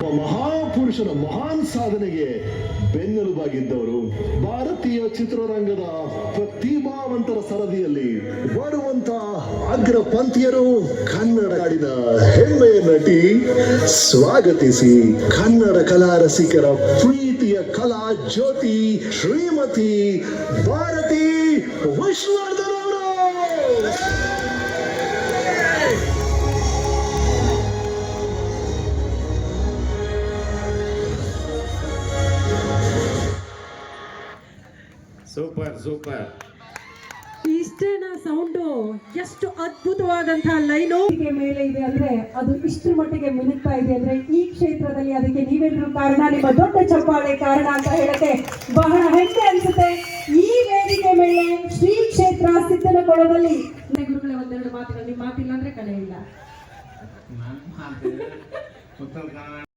ಒಬ್ಬ ಮಹಾಪುರುಷನ ಮಹಾನ್ ಸಾಧನೆಗೆ ಬೆನ್ನೆಲುಬಾಗಿದ್ದವರು ಭಾರತೀಯ ಚಿತ್ರರಂಗದ ಪ್ರತಿಭಾವಂತರ ಸರದಿಯಲ್ಲಿ ಬರುವಂತ ಅಗ್ರಪಂಥೀಯರು ಕನ್ನಡ ನಾಡಿನ ಹೆಮ್ಮೆಯ ನಟಿ ಸ್ವಾಗತಿಸಿ ಕನ್ನಡ ಕಲಾ ರಸಿಕರ ಪ್ರೀತಿಯ ಕಲಾ ಜ್ಯೋತಿ Shrimati Bharathi Vishnuvardhan. Super super. ಇಷ್ಟೇನ sound ಎಷ್ಟು ಅದ್ಭುತವಾದಂತಹ ಲೈನು. ಮೇಲೆ ಇದೆ ಅಂದ್ರೆ ಅದು ಇಷ್ಟರ ಮಟ್ಟಿಗೆ ಮಿನುಗ್ತಾ ಇದೆ ಅಂದ್ರೆ ಈ ಕ್ಷೇತ್ರದಲ್ಲಿ ಅದಕ್ಕೆ ನೀವೆಲ್ಲರೂ ಕಾರಣ ನಿಮ್ಮ ದೊಡ್ಡ ಚಪ್ಪಾಳೆ ಕಾರಣ ಅಂತ ಹೇಳಕ್ಕೆ ಬಹಳ ಹೆಮ್ಮೆ ಅನ್ಸುತ್ತೆ. ಈ ವೇದಿಕೆ ಮೇಲೆ ಶ್ರೀ ಕ್ಷೇತ್ರ ಸಿದ್ಧನ ಕೊಳದಲ್ಲಿ. ಗುರುಗಳೇ ಒಂದೆರಡು ಮಾತುಗಳು ನಿಮ್ಮ ಮಾತಿಲ್ಲ ಅಂದ್ರೆ ಕಲೆ ಇಲ್ಲ.